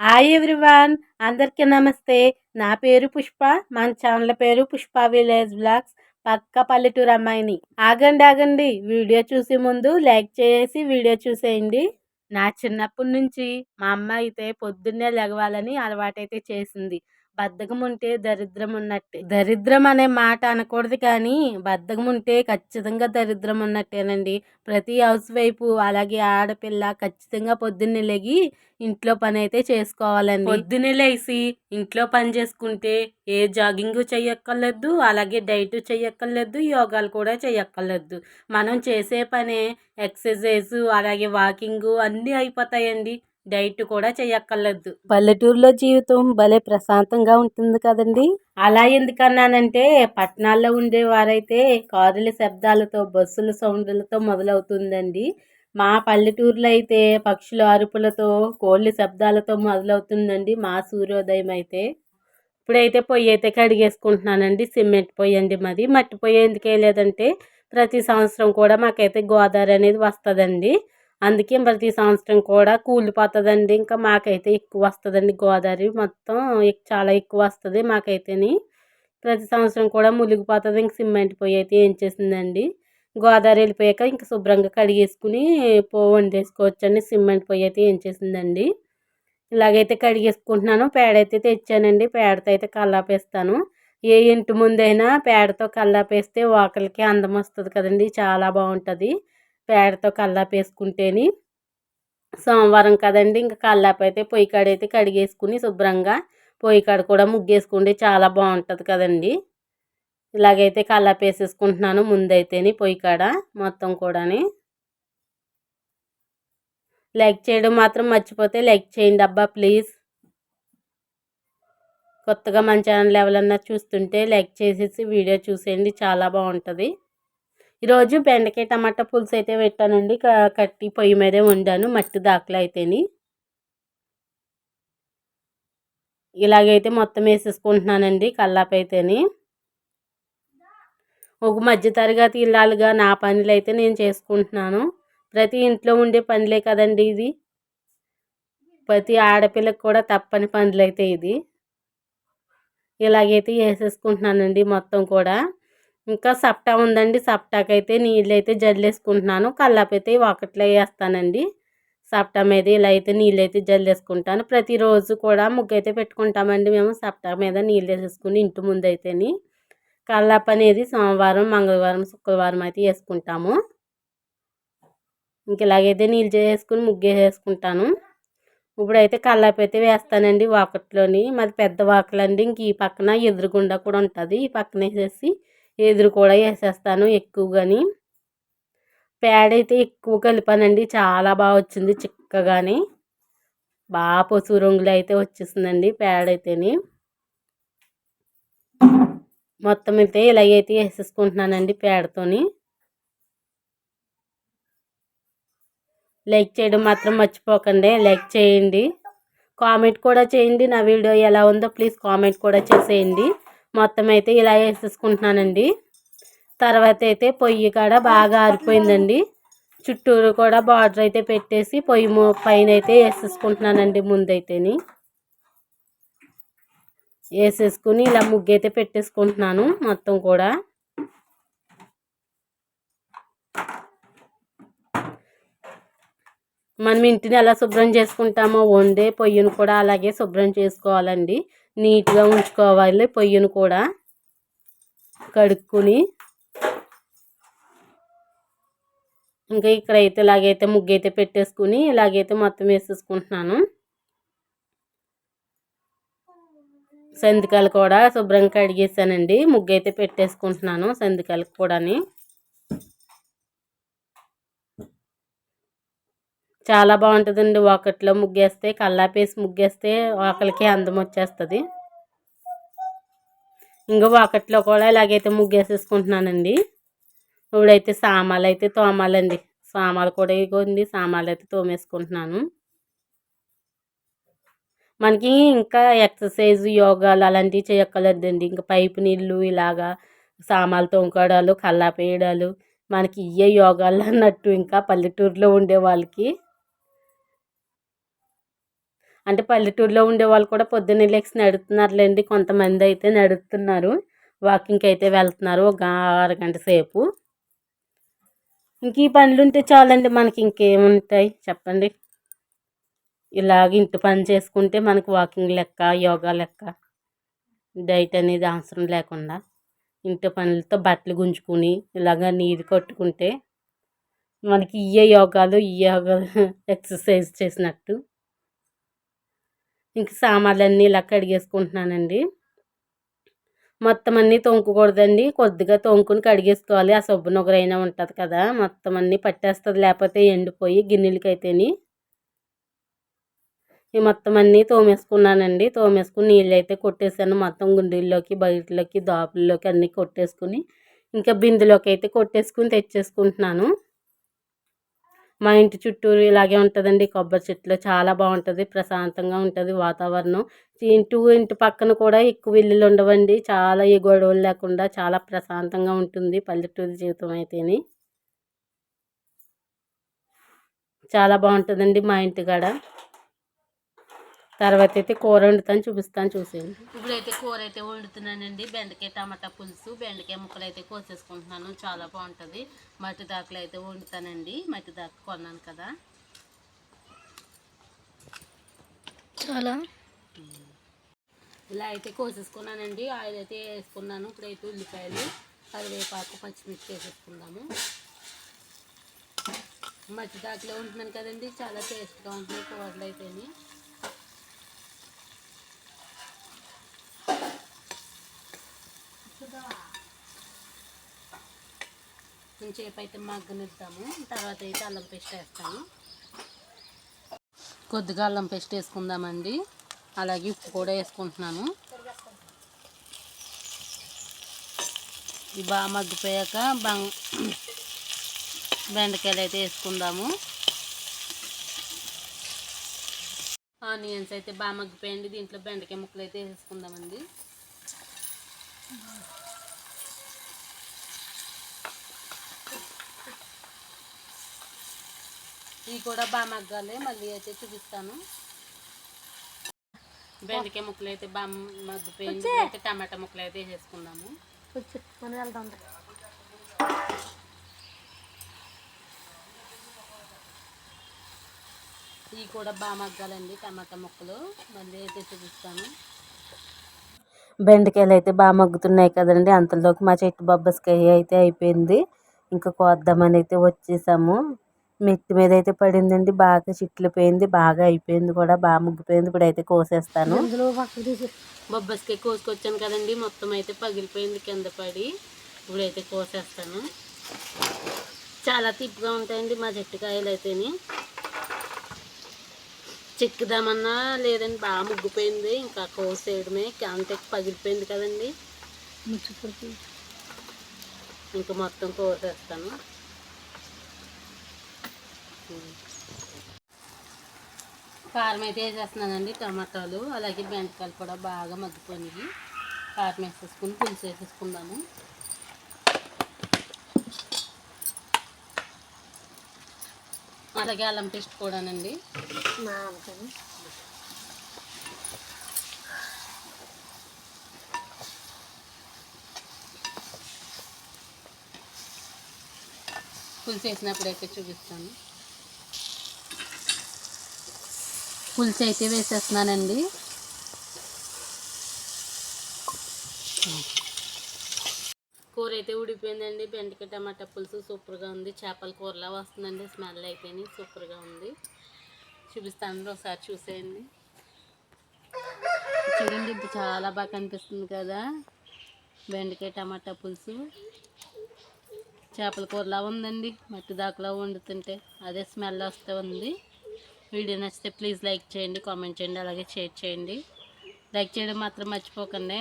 Hi everyone అందరికీ నమస్తే. నా పేరు పుష్ప. మన ఛానల్ పేరు పుష్ప విలేజ్ బ్లాగ్స్. పక్క పల్లెటూరు అమ్మాయిని. ఆగండి ఆగండి. వీడియో చూసే ముందు లైక్ చేసి వీడియో చూసేయండి. నా చిన్నప్పటి నుంచి మా అమ్మ అయితే పొద్దున్నే లెగవాలని అలవాటైతే చేసింది. బద్ధకం ఉంటే దరిద్రం ఉన్నట్టే దరిద్రం అనే మాట అనకూడదు కానీ బద్ధకం ఉంటే ఖచ్చితంగా దరిద్రం ఉన్నట్టేనండి ప్రతి హౌస్ వైపు అలాగే ఆడపిల్ల ఖచ్చితంగా పొద్దున్నే లేగి ఇంట్లో పని అయితే చేసుకోవాలండి. పొద్దున్నే లేచి ఇంట్లో పని చేసుకుంటే ఏ జాగింగ్ చెయ్యక్కర్లేదు అలాగే డైట్ చెయ్యక్కర్లేదు యోగాలు కూడా చెయ్యక్కర్లేదు. మనం చేసే పనే ఎక్సర్సైజ్ అలాగే వాకింగ్ అన్నీ అయిపోతాయండి. డైట్ కూడా చేయక్కర్లేదు. పల్లెటూరులో జీవితం భలే ప్రశాంతంగా ఉంటుంది కదండి. అలా ఎందుకన్నానంటే పట్టణాల్లో ఉండేవారైతే కారుల శబ్దాలతో బస్సుల సౌండ్లతో మొదలవుతుందండి. మా పల్లెటూరులో అయితే పక్షుల అరుపులతో కోళ్ళ శబ్దాలతో మొదలవుతుందండి మా సూర్యోదయం అయితే. ఇప్పుడైతే పొయ్యి అయితే కడిగేసుకుంటున్నానండి. సిమెంట్ పొయ్యి అండి మాది. మట్టి పొయ్యి ఎందుకు వేయలేదంటే ప్రతి సంవత్సరం కూడా మాకైతే గోదావరి అనేది వస్తుందండి. అందుకే ప్రతి సంవత్సరం కూడా కూలిపోతుందండి ఇంకా మాకైతే ఎక్కువ వస్తుందండి. గోదావరి మొత్తం చాలా ఎక్కువ వస్తుంది మాకైతేని. ప్రతి సంవత్సరం కూడా మునిగిపోతుంది. ఇంక సిమెంట్ పొయ్యి అయితే ఏం చేసిందండి. గోదావరి వెళ్ళిపోయాక ఇంక శుభ్రంగా కడిగేసుకుని పో వండేసుకోవచ్చండి. సిమెంట్ పొయ్యి అయితే ఏం చేసిందండి. ఇలాగైతే కడిగేసుకుంటున్నాను. పేడ అయితే తెచ్చానండి. పేడతో అయితే కల్లాపేస్తాను. ఏ ఇంటి ముందైనా పేడతో కల్లాపేస్తే ఓకలికి అందం వస్తుంది కదండి. చాలా బాగుంటుంది. పేడతో కల్లాపు వేసుకుంటేని సోమవారం కదండి. ఇంకా కల్లాపు అయితే పొయ్యి కాడ అయితే కడిగేసుకుని శుభ్రంగా పొయ్యి కాడ కూడా ముగ్గేసుకుంటే చాలా బాగుంటుంది కదండి. ఇలాగైతే కల్లాపు వేసేసుకుంటున్నాను. ముందైతేని పొయ్యి కాడ మొత్తం కూడాని. లైక్ చేయడం మాత్రం మర్చిపోతే లైక్ చేయండి అబ్బా ప్లీజ్. కొత్తగా మన ఛానల్ ఎవరన్నా చూస్తుంటే లైక్ చేసేసి వీడియో చూసేయండి. చాలా బాగుంటుంది. ఈరోజు బెండకాయ టమాటా పులుసు అయితే పెట్టానండి. కట్టి పొయ్యి మీదే వండాను మట్టి దాఖలు అయితేని. ఇలాగైతే మొత్తం వేసేసుకుంటున్నానండి కల్లాపు అయితేని. ఒక మధ్య తరగతి ఇల్లాలుగా నా పనులు అయితే నేను చేసుకుంటున్నాను. ప్రతి ఇంట్లో ఉండే పనులే కదండి ఇది. ప్రతి ఆడపిల్లకి కూడా తప్పని పనులు అయితే ఇది. ఇలాగైతే వేసేసుకుంటున్నానండి మొత్తం కూడా. ఇంకా సప్టా ఉందండి. సప్టాకి అయితే నీళ్ళు అయితే జల్లేసుకుంటున్నాను. కల్లాపు అయితే ఒకట్లో వేస్తానండి. సప్టా మీద ఇలా అయితే నీళ్ళు అయితే జల్లేసుకుంటాను. ప్రతిరోజు కూడా ముగ్గు అయితే పెట్టుకుంటామండి మేము. సప్టా మీద నీళ్ళు వేసేసుకుని ఇంటి ముందు అయితేని కల్లాప అనేది సోమవారం మంగళవారం శుక్రవారం అయితే వేసుకుంటాము. ఇంక ఇలాగైతే నీళ్ళు చేసుకుని ముగ్గు వేసుకుంటాను ఇప్పుడైతే కల్లాపు అయితే వేస్తానండి వాకట్లోని. మాది పెద్ద వాకలండి. ఇంక ఈ పక్కన ఎదురుగుండా కూడా ఉంటుంది. ఈ పక్కన వేసేసి ఎదురు కూడా వేసేస్తాను ఎక్కువగాని. పేడ అయితే ఎక్కువ కలిపానండి. చాలా బాగా వచ్చింది చిక్కగాని. బాగా పసుపు రంగులు అయితే వచ్చేసిందండి పేడ అయితేని మొత్తం అయితే ఇలాగైతే వేసేసుకుంటున్నానండి పేడతోని. లైక్ చేయడం మాత్రం మర్చిపోకండి. లైక్ చేయండి. కామెంట్ కూడా చేయండి. నా వీడియో ఎలా ఉందో ప్లీజ్ కామెంట్ కూడా చేసేయండి. మొత్తం అయితే ఇలా వేసేసుకుంటున్నానండి. తర్వాత అయితే పొయ్యి కాడ బాగా ఆరిపోయిందండి. చుట్టూరు కూడా బార్డర్ అయితే పెట్టేసి పొయ్యి పైన అయితే వేసేసుకుంటున్నానండి ముందైతేని. వేసేసుకుని ఇలా ముగ్గు అయితే పెట్టేసుకుంటున్నాను మొత్తం కూడా. మనం ఇంటిని ఎలా శుభ్రం చేసుకుంటామో వండే పొయ్యిని కూడా అలాగే శుభ్రం చేసుకోవాలండి. నీట్గా ఉంచుకోవాలి పొయ్యిని కూడా. కడుక్కుని. ఇంకా ఇక్కడైతే ఇలాగైతే ముగ్గు అయితే పెట్టేసుకుని ఇలాగైతే మొత్తం వేసేసుకుంటున్నాను. సందికాలు కూడా శుభ్రంగా కడిగేసానండి. ముగ్గు అయితే పెట్టేసుకుంటున్నాను సందికాలకు కూడాని. చాలా బాగుంటుందండి. ఒకటిలో ముగ్గేస్తే కల్లాపేసి ముగ్గేస్తే ఒకరికి అందం వచ్చేస్తుంది. ఇంకా ఒకటిలో కూడా ఇలాగైతే ముగ్గేసేసుకుంటున్నానండి. ఇప్పుడైతే సామాలు అయితే తోమాలండి. సామాలు కూడా ఇగోండి సామాన్లు అయితే తోమేసుకుంటున్నాను. మనకి ఇంకా ఎక్సర్సైజ్ యోగాలు అలాంటివి చేయక్కర్లేదండి. ఇంకా పైపు నీళ్ళు ఇలాగా సామాన్లు తోముకోవడాలు కల్లాపేయడాలు మనకి ఇయ్యే యోగాలు అన్నట్టు ఇంకా పల్లెటూరులో ఉండే వాళ్ళకి అంటే పల్లెటూరులో ఉండే వాళ్ళు కూడా పొద్దున్నే లేచి నడుతున్నారులేండి. కొంతమంది అయితే నడుస్తున్నారు వాకింగ్కి అయితే వెళ్తున్నారు ఒక అరగంట సేపు. ఇంక ఈ పనులు ఉంటే చాలండి మనకి ఇంకేముంటాయి చెప్పండి? ఇలాగ ఇంటి పని చేసుకుంటే మనకి వాకింగ్ లెక్క యోగా లెక్క డైట్ అనేది అవసరం లేకుండా ఇంటి పనులతో బట్టలు గుంజుకుని ఇలాగ నీరు కొట్టుకుంటే మనకి ఇయ్యే యోగాలు ఈ యోగాలు ఎక్సర్సైజ్ చేసినట్టు ఇంక సామాన్లన్నీ ఇలా కడిగేసుకుంటున్నానండి. మొత్తం అన్నీ తొంకకూడదండి కొద్దిగా తొంకుని కడిగేసుకోవాలి. ఆ సబ్బు నొగరైనా ఉంటుంది కదా మొత్తం అన్నీ పట్టేస్తుంది. లేకపోతే ఎండిపోయి గిన్నెలకైతేని. ఈ మొత్తం అన్నీ తోమేసుకున్నానండి. తోమేసుకుని నీళ్ళు అయితే కొట్టేసాను. మొత్తం గుండీల్లోకి బయటలోకి దాపుల్లోకి అన్నీ కొట్టేసుకుని ఇంకా బిందులోకి అయితే కొట్టేసుకుని తెచ్చేసుకుంటున్నాను. మా ఇంటి చుట్టూరు ఇలాగే ఉంటుందండి. కొబ్బరి చెట్లు చాలా బాగుంటుంది. ప్రశాంతంగా ఉంటుంది వాతావరణం. ఇంటి ఇంటి పక్కన కూడా ఎక్కువ ఇల్లులు ఉండవండి. చాలా ఏ గొడవలు లేకుండా చాలా ప్రశాంతంగా ఉంటుంది పల్లెటూరు జీవితం అయితేని. చాలా బాగుంటుందండి మా ఇంటి కాడ. తర్వాత అయితే కూర వండుతాను చూపిస్తాను చూసేయండి. ఇప్పుడైతే కూర అయితే వండుతున్నానండి. బెండకాయ టమాటా పులుసు బెండకాయ ముక్కలు అయితే కోసేసుకుంటున్నాను. చాలా బాగుంటుంది. మట్టి దాకలు అయితే వండుతానండి. మట్టి దాక కొన్నాను కదా. చాలా. ఇలా అయితే కోసేసుకున్నానండి. ఆయిల్ అయితే వేసుకున్నాను. ఇప్పుడైతే ఉల్లిపాయలు కరివేపాకు పచ్చిమిర్చి వేసేసుకుందాము. మట్టి దాకలో ఉంటున్నాను కదండి. చాలా టేస్ట్గా ఉంటుంది కూరలు అయితేని. కొంచెంసేపు అయితే మగ్గనిద్దాము. తర్వాత అయితే అల్లం పేస్ట్ వేస్తాము కొద్దిగా అల్లం పేస్ట్ వేసుకుందామండి. అలాగే ఉప్పు కూడా వేసుకుంటున్నాను. ఇవి బాగా మగ్గిపోయాక బంగ్ బెండకాయలు అయితే వేసుకుందాము. ఆనియన్స్ అయితే బాగా మగ్గిపోయండి దీంట్లో బెండకాయ ముక్కలు అయితే వేసుకుందామండి. ఇవి కూడా బాగా మగ్గాలి మళ్ళీ అయితే చూపిస్తాను. బెండకాయ ముక్కలు అయితే బాగా మగ్గిపోయింది అయితే టమాటా ముక్కలు అయితే వేసేసుకుందాము. మనం వెళ్దాం. ఇవి కూడా బాగా మగ్గాలండి టమాటా ముక్కలు. మళ్ళీ అయితే చూపిస్తాను. బెండకాయలు అయితే బాగా మగ్గుతున్నాయి కదండి. అంతలోకి మా చెట్టు బొబ్బస్కాయ అయితే అయిపోయింది. ఇంకా కోద్దామని అయితే వచ్చేసాము. మెట్టి మీద అయితే పడిందండి. బాగా చిట్లిపోయింది బాగా అయిపోయింది కూడా. బాగా ముగ్గిపోయింది. ఇప్పుడు అయితే కోసేస్తాను బొబ్బస్కాయ కోసుకొచ్చాను కదండి. మొత్తం అయితే పగిలిపోయింది కింద పడి. ఇప్పుడైతే కోసేస్తాను. చాలా తిప్పుగా ఉంటాయండి మా చెట్టుకాయలు అయితేని. చెక్కుదామన్నా లేదండి. బాగా ముగ్గిపోయింది. ఇంకా కోసేయడమే. అంతే పగిలిపోయింది కదండి. ఇంకా మొత్తం కోసేస్తాను. కారం అయితే వేసేస్తున్నానండి టమాటాలు అలాగే బెండకాయలు కూడా బాగా మగ్గిపోయినాయి. కారం వేసేసుకుని పులుసు వేసేసుకుందాము. అలాగే అల్లం పేస్ట్ కూడానండి. పులుసు వేసినప్పుడు అయితే చూపిస్తాను. పులుసు అయితే వేసేస్తున్నానండి. కూర అయితే ఉడిపోయిందండి బెండకాయ టమాటా పులుసు సూపర్గా ఉంది. చేపల కూరలా వస్తుందండి. స్మెల్ అయితేని సూపర్గా ఉంది. చూపిస్తాను. ఒకసారి చూసేయండి. చూడండి ఇది చాలా బాగా కనిపిస్తుంది కదా. బెండకాయ టమాటా పులుసు. చేపల కూరలా ఉందండి. మట్టి దాకలా వండుతుంటే అదే స్మెల్ వస్తూ ఉంది. వీడియో నచ్చితే ప్లీజ్ లైక్ చేయండి కామెంట్ చేయండి అలాగే షేర్ చేయండి. లైక్ చేయడం మాత్రం మర్చిపోకండి.